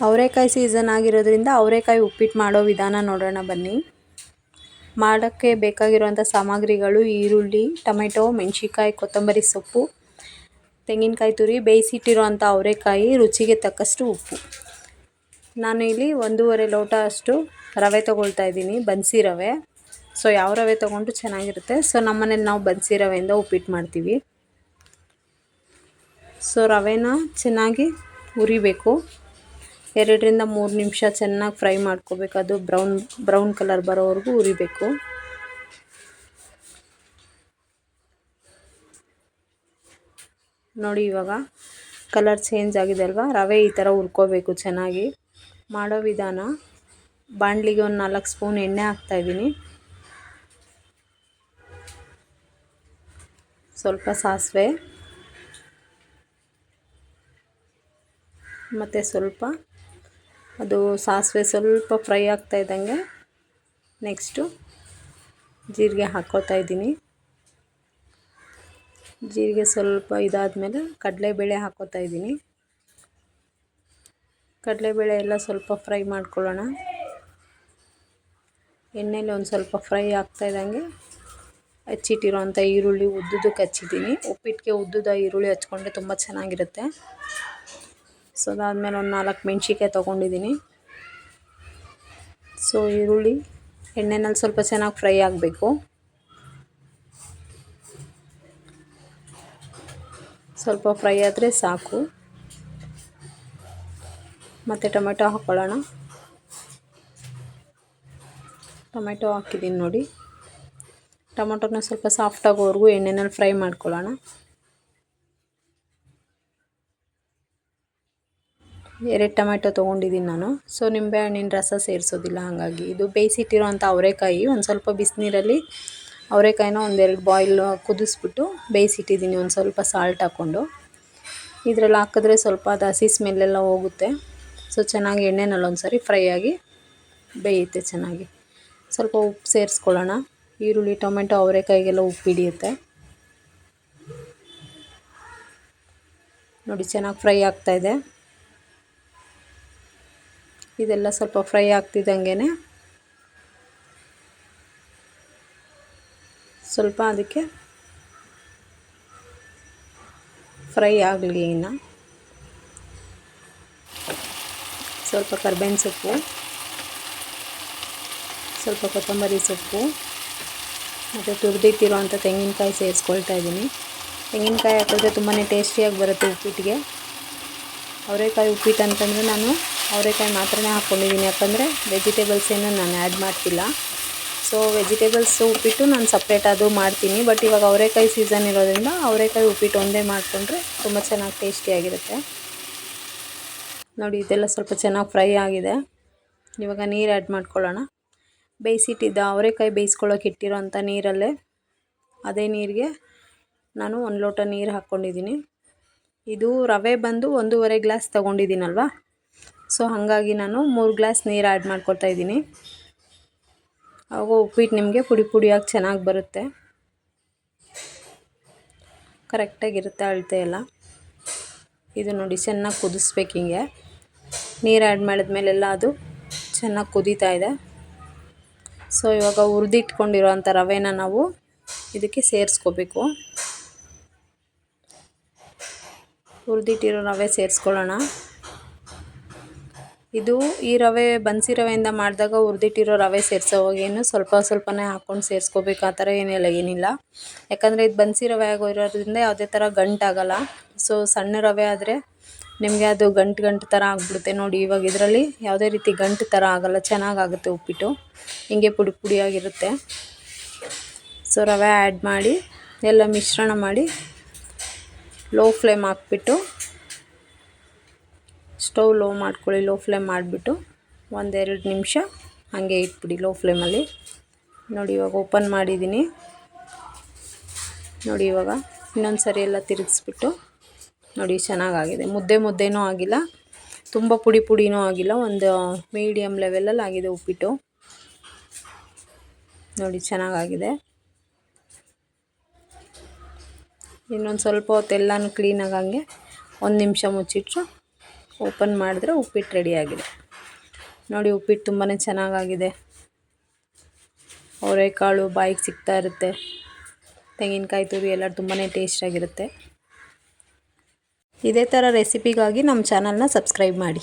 ಅವರೆಕಾಯಿ ಸೀಸನ್ ಆಗಿರೋದ್ರಿಂದ ಅವರೆಕಾಯಿ ಉಪ್ಪಿಟ್ಟು ಮಾಡೋ ವಿಧಾನ ನೋಡೋಣ ಬನ್ನಿ. ಮಾಡೋಕ್ಕೆ ಬೇಕಾಗಿರುವಂಥ ಸಾಮಗ್ರಿಗಳು ಈರುಳ್ಳಿ, ಟೊಮೆಟೊ ಮೆಣಸಿಕಾಯಿ ಕೊತ್ತಂಬರಿ ಸೊಪ್ಪು, ತೆಂಗಿನಕಾಯಿ ತುರಿ, ಬೇಯಿಸಿಟ್ಟಿರುವಂಥ ಅವರೆಕಾಯಿ, ರುಚಿಗೆ ತಕ್ಕಷ್ಟು ಉಪ್ಪು. ನಾನು ಇಲ್ಲಿ ಒಂದೂವರೆ ಲೋಟ ಅಷ್ಟು ರವೆ ತೊಗೊಳ್ತಾ ಇದ್ದೀನಿ, ಬನ್ಸಿ ರವೆ. ಸೊ, ಯಾವ ರವೆ ತೊಗೊಂಡು ಚೆನ್ನಾಗಿರುತ್ತೆ? ಸೊ, ನಮ್ಮನೇಲಿ ನಾವು ಬನ್ಸಿ ರವೆಯಿಂದ ಉಪ್ಪಿಟ್ಟು ಮಾಡ್ತೀವಿ. ಸೊ, ರವೆನ ಚೆನ್ನಾಗಿ ಹುರಿಬೇಕು. ಎರಡರಿಂದ ಮೂರು ನಿಮಿಷ ಚೆನ್ನಾಗಿ ಫ್ರೈ ಮಾಡ್ಕೋಬೇಕು. ಅದು ಬ್ರೌನ್ ಬ್ರೌನ್ ಕಲರ್ ಬರೋವರೆಗೂ ಉರಿಬೇಕು ನೋಡಿ ಇವಾಗ ಕಲರ್ ಚೇಂಜ್ ಆಗಿದೆ ಅಲ್ವಾ? ರವೆ ಈ ಥರ ಹುರ್ಕೋಬೇಕು ಚೆನ್ನಾಗಿ. ಮಾಡೋ ವಿಧಾನ. ಬಾಣಲಿಗೆ ಒಂದು ನಾಲ್ಕು ಸ್ಪೂನ್ ಎಣ್ಣೆ ಹಾಕ್ತಾಯಿದ್ದೀನಿ ಸ್ವಲ್ಪ ಸಾಸಿವೆ. ಮತ್ತು ಸ್ವಲ್ಪ ಅದು ಸಾಸಿವೆ ಸ್ವಲ್ಪ ಫ್ರೈ ಆಗ್ತಾ ಇದ್ದಂಗೆ ನೆಕ್ಸ್ಟು ಜೀರಿಗೆ ಹಾಕ್ಕೋತಾ ಇದ್ದೀನಿ. ಜೀರಿಗೆ ಸ್ವಲ್ಪ ಇದಾದಮೇಲೆ ಕಡಲೆಬೇಳೆ ಹಾಕ್ಕೋತಾ ಇದ್ದೀನಿ. ಕಡಲೆಬೇಳೆ ಎಲ್ಲ ಸ್ವಲ್ಪ ಫ್ರೈ ಮಾಡ್ಕೊಳ್ಳೋಣ. ಎಣ್ಣೆಲಿ ಒಂದು ಸ್ವಲ್ಪ ಫ್ರೈ ಆಗ್ತಾ ಇದ್ದಂಗೆ ಹಚ್ಚಿಟ್ಟಿರೋಂಥ ಈರುಳ್ಳಿ ಉದ್ದುದಕ್ಕೆ ಹಚ್ಚಿದ್ದೀನಿ. ಉಪ್ಪಿಟ್ಟಿಗೆ ಉದ್ದುದ ಈರುಳ್ಳಿ ಹಚ್ಕೊಂಡ್ರೆ ತುಂಬ ಚೆನ್ನಾಗಿರುತ್ತೆ. ಸೊ ಅದಾದಮೇಲೆ ಒಂದು ನಾಲ್ಕು ಮೆಣ್ಸಿಕಾಯಿ ತೊಗೊಂಡಿದ್ದೀನಿ ಸೊ ಈರುಳ್ಳಿ, ಎಣ್ಣೆನಲ್ಲಿ ಸ್ವಲ್ಪ ಚೆನ್ನಾಗಿ ಫ್ರೈ ಆಗಬೇಕು. ಸ್ವಲ್ಪ ಫ್ರೈ ಆದರೆ ಸಾಕು. ಮತ್ತು ಟೊಮೆಟೊ ಹಾಕ್ಕೊಳ್ಳೋಣ ಟೊಮೆಟೊ ಹಾಕಿದ್ದೀನಿ ನೋಡಿ. ಟೊಮೆಟೊನ ಸ್ವಲ್ಪ ಸಾಫ್ಟಾಗೋವರೆಗೂ ಎಣ್ಣೆನಲ್ಲಿ ಫ್ರೈ ಮಾಡ್ಕೊಳ್ಳೋಣ. ಎರಡು ಟೊಮೆಟೊ ತೊಗೊಂಡಿದ್ದೀನಿ ನಾನು. ಸೊ ನಿಂಬೆ ಹಣ್ಣಿನ ರಸ ಸೇರಿಸೋದಿಲ್ಲ, ಹಾಗಾಗಿ. ಇದು ಬೇಯಿಸಿಟ್ಟಿರೋಂಥ ಅವರೆಕಾಯಿ, ಒಂದು ಸ್ವಲ್ಪ ಬಿಸಿನೀರಲ್ಲಿ ಅವರೆಕಾಯಿನ ಒಂದೆರಡು ಬಾಯ್ಲ್ ಕುದಿಸ್ಬಿಟ್ಟು ಬೇಯಿಸಿಟ್ಟಿದ್ದೀನಿ, ಒಂದು ಸ್ವಲ್ಪ ಸಾಲ್ಟ್ ಹಾಕ್ಕೊಂಡು. ಇದರಲ್ಲಿ ಹಾಕಿದ್ರೆ ಸ್ವಲ್ಪ ಅದು ಹಸಿ ಸ್ಮೆಲ್ಲೆಲ್ಲ ಹೋಗುತ್ತೆ. ಸೊ ಚೆನ್ನಾಗಿ ಎಣ್ಣೆನಲ್ಲಿ ಒಂದು ಸರಿ ಫ್ರೈ ಆಗಿ ಬೇಯುತ್ತೆ ಚೆನ್ನಾಗಿ. ಸ್ವಲ್ಪ ಉಪ್ಪು ಸೇರಿಸ್ಕೊಳ್ಳೋಣ. ಈರುಳ್ಳಿ ಟೊಮೆಟೊ ಅವರೆಕಾಯಿಗೆಲ್ಲ ಉಪ್ಪು ಹಿಡಿಯುತ್ತೆ. ನೋಡಿ, ಚೆನ್ನಾಗಿ ಫ್ರೈ ಆಗ್ತಾಯಿದೆ ಇದೆಲ್ಲ ಸ್ವಲ್ಪ ಫ್ರೈ ಆಗ್ತಿದ್ದಂಗೆ ಸ್ವಲ್ಪ ಅದಕ್ಕೆ ಫ್ರೈ ಆಗಲಿ ಇನ್ನು. ಸ್ವಲ್ಪ ಕರ್ಬೇವಿನ ಸೊಪ್ಪು, ಸ್ವಲ್ಪ ಕೊತ್ತಂಬರಿ ಸೊಪ್ಪು, ಮತ್ತು ತುರಿದಿಟ್ಟಿರುವಂಥ ತೆಂಗಿನಕಾಯಿ ಸೇರಿಸ್ಕೊಳ್ತಾ ಇದ್ದೀನಿ. ತೆಂಗಿನಕಾಯಿ ಹಾಕಿದ್ರೆ ತುಂಬಾ ಟೇಸ್ಟಿಯಾಗಿ ಬರುತ್ತೆ ಉಪ್ಪಿಟ್ಟಿಗೆ. ಅವರೆಕಾಯಿ ಉಪ್ಪಿಟ್ಟು ಅಂತಂದರೆ ನಾನು ಅವರೆಕಾಯಿ ಮಾತ್ರನೇ ಹಾಕ್ಕೊಂಡಿದ್ದೀನಿ. ಯಾಕಂದರೆ ವೆಜಿಟೇಬಲ್ಸ್ ಏನು ನಾನು ಆ್ಯಡ್ ಮಾಡ್ತಿಲ್ಲ. ಸೊ ವೆಜಿಟೇಬಲ್ಸ್ ಉಪ್ಪಿಟ್ಟು ನಾನು ಸಪ್ರೇಟ್ ಅದು ಮಾಡ್ತೀನಿ. ಬಟ್ ಇವಾಗ ಅವರೆಕಾಯಿ ಸೀಸನ್ ಇರೋದ್ರಿಂದ ಅವರೆಕಾಯಿ ಉಪ್ಪಿಟ್ಟು ಒಂದೇ ಮಾಡಿಕೊಂಡ್ರೆ ತುಂಬ ಚೆನ್ನಾಗಿ ಟೇಸ್ಟಿಯಾಗಿರುತ್ತೆ ನೋಡಿ, ಇದೆಲ್ಲ ಸ್ವಲ್ಪ ಚೆನ್ನಾಗಿ ಫ್ರೈ ಆಗಿದೆ. ಇವಾಗ ನೀರು ಆ್ಯಡ್ ಮಾಡ್ಕೊಳ್ಳೋಣ. ಬೇಯಿಸಿಟ್ಟಿದ್ದ ಅವರೆಕಾಯಿ ಬೇಯಿಸ್ಕೊಳ್ಳೋಕೆ ಇಟ್ಟಿರೋಂಥ ನೀರಲ್ಲೇ ಅದೇ ನೀರಿಗೆ ನಾನು ಒಂದು ಲೋಟ ನೀರು ಹಾಕ್ಕೊಂಡಿದ್ದೀನಿ. ಇದು ರವೆ ಬಂದು ಒಂದೂವರೆ ಗ್ಲಾಸ್ ತೊಗೊಂಡಿದ್ದೀನಲ್ವ? ಸೊ ಹಾಗಾಗಿ ನಾನು ಮೂರು ಗ್ಲಾಸ್ ನೀರು ಆ್ಯಡ್ ಮಾಡ್ಕೊಳ್ತಾ ಇದ್ದೀನಿ. ಆವಾಗ ಉಪ್ಪಿಟ್ಟು ನಿಮಗೆ ಪುಡಿ ಪುಡಿಯಾಗಿ ಚೆನ್ನಾಗಿ ಬರುತ್ತೆ. ಕರೆಕ್ಟಾಗಿರುತ್ತೆ ಅಳತೆ ಎಲ್ಲ. ಇದು ನೋಡಿ ಚೆನ್ನಾಗಿ ಕುದಿಸ್ಬೇಕು ಹಿಂಗೆ. ನೀರು ಆ್ಯಡ್ ಮಾಡಿದ್ಮೇಲೆಲ್ಲ ಅದು ಚೆನ್ನಾಗಿ ಕುದೀತಾ ಇದೆ. ಸೊ ಇವಾಗ ಹುರಿದಿಟ್ಕೊಂಡಿರೋಂಥ ರವೆನ ನಾವು ಇದಕ್ಕೆ ಸೇರಿಸ್ಕೋಬೇಕು. ಹುರಿದಿಟ್ಟಿರೋ ರವೆ ಸೇರಿಸ್ಕೊಳ್ಳೋಣ. ಇದು ಈ ರವೆ, ಬನ್ಸಿ ರವೆಯಿಂದ ಮಾಡಿದಾಗ ಹುರಿದಿಟ್ಟಿರೋ ರವೆ ಸೇರಿಸೋವಾಗೇನು ಸ್ವಲ್ಪ ಸ್ವಲ್ಪನೇ ಹಾಕ್ಕೊಂಡು ಸೇರಿಸ್ಕೋಬೇಕು. ಆ ಥರ ಏನಿಲ್ಲ ಏನಿಲ್ಲ. ಯಾಕಂದರೆ ಇದು ಬನ್ಸಿ ರವೆ ಆಗಿರೋದ್ರಿಂದ ಯಾವುದೇ ಥರ ಗಂಟಾಗಲ್ಲ. ಸೊ ಸಣ್ಣ ರವೆ ಆದರೆ ನಿಮಗೆ ಅದು ಗಂಟು ಗಂಟು ಥರ ಆಗಿಬಿಡುತ್ತೆ. ನೋಡಿ, ಇವಾಗ ಇದರಲ್ಲಿ ಯಾವುದೇ ರೀತಿ ಗಂಟು ಥರ ಆಗೋಲ್ಲ. ಚೆನ್ನಾಗಾಗುತ್ತೆ ಉಪ್ಪಿಟ್ಟು. ಹಿಂಗೆ ಪುಡಿ ಪುಡಿಯಾಗಿರುತ್ತೆ. ಸೊ ರವೆ ಆ್ಯಡ್ ಮಾಡಿ, ಎಲ್ಲ ಮಿಶ್ರಣ ಮಾಡಿ ಲೋ ಫ್ಲೇಮ್ ಹಾಕ್ಬಿಟ್ಟು ಸ್ಟವ್ ಲೋ ಮಾಡ್ಕೊಳ್ಳಿ, ಲೋ ಫ್ಲೇಮ್ ಮಾಡಿಬಿಟ್ಟು ಒಂದೆರಡು ನಿಮಿಷ ಹಾಗೆ ಇಟ್ಬಿಡಿ ಲೋ ಫ್ಲೇಮಲ್ಲಿ. ನೋಡಿ ಇವಾಗ ಓಪನ್ ಮಾಡಿದ್ದೀನಿ. ನೋಡಿ ಇವಾಗ ಇನ್ನೊಂದು ಸರಿ ಎಲ್ಲ ತಿರುಗಿಸ್ಬಿಟ್ಟು ನೋಡಿ ಚೆನ್ನಾಗಾಗಿದೆ. ಮುದ್ದೆ ಮುದ್ದೆನೂ ಆಗಿಲ್ಲ, ತುಂಬ ಪುಡಿ ಪುಡಿನೂ ಆಗಿಲ್ಲ, ಒಂದು ಮೀಡಿಯಮ್ ಲೆವೆಲಲ್ಲಿ ಆಗಿದೆ ಉಪ್ಪಿಟ್ಟು. ನೋಡಿ ಚೆನ್ನಾಗಾಗಿದೆ. ಇನ್ನೊಂದು ಸ್ವಲ್ಪ ಹೊತ್ತು ಎಲ್ಲನೂ ಕ್ಲೀನಾಗಿ ಹಂಗೆ ಒಂದು ನಿಮಿಷ ಮುಚ್ಚಿಟ್ರು ಓಪನ್ ಮಾಡಿದ್ರೆ ಉಪ್ಪಿಟ್ಟು ರೆಡಿಯಾಗಿದೆ ನೋಡಿ, ಉಪ್ಪಿಟ್ಟು ತುಂಬಾ ಚೆನ್ನಾಗಾಗಿದೆ. ಅವರೆಕಾಳು, ಬಾಯಿಗೆ ಸಿಗ್ತಾ ಇರುತ್ತೆ. ತೆಂಗಿನಕಾಯಿ ತುರಿ ಎಲ್ಲ ತುಂಬಾ ಟೇಸ್ಟಾಗಿರುತ್ತೆ ಇದೇ ಥರ ರೆಸಿಪಿಗಾಗಿ ನಮ್ಮ ಚಾನಲ್ನ ಸಬ್ಸ್ಕ್ರೈಬ್ ಮಾಡಿ.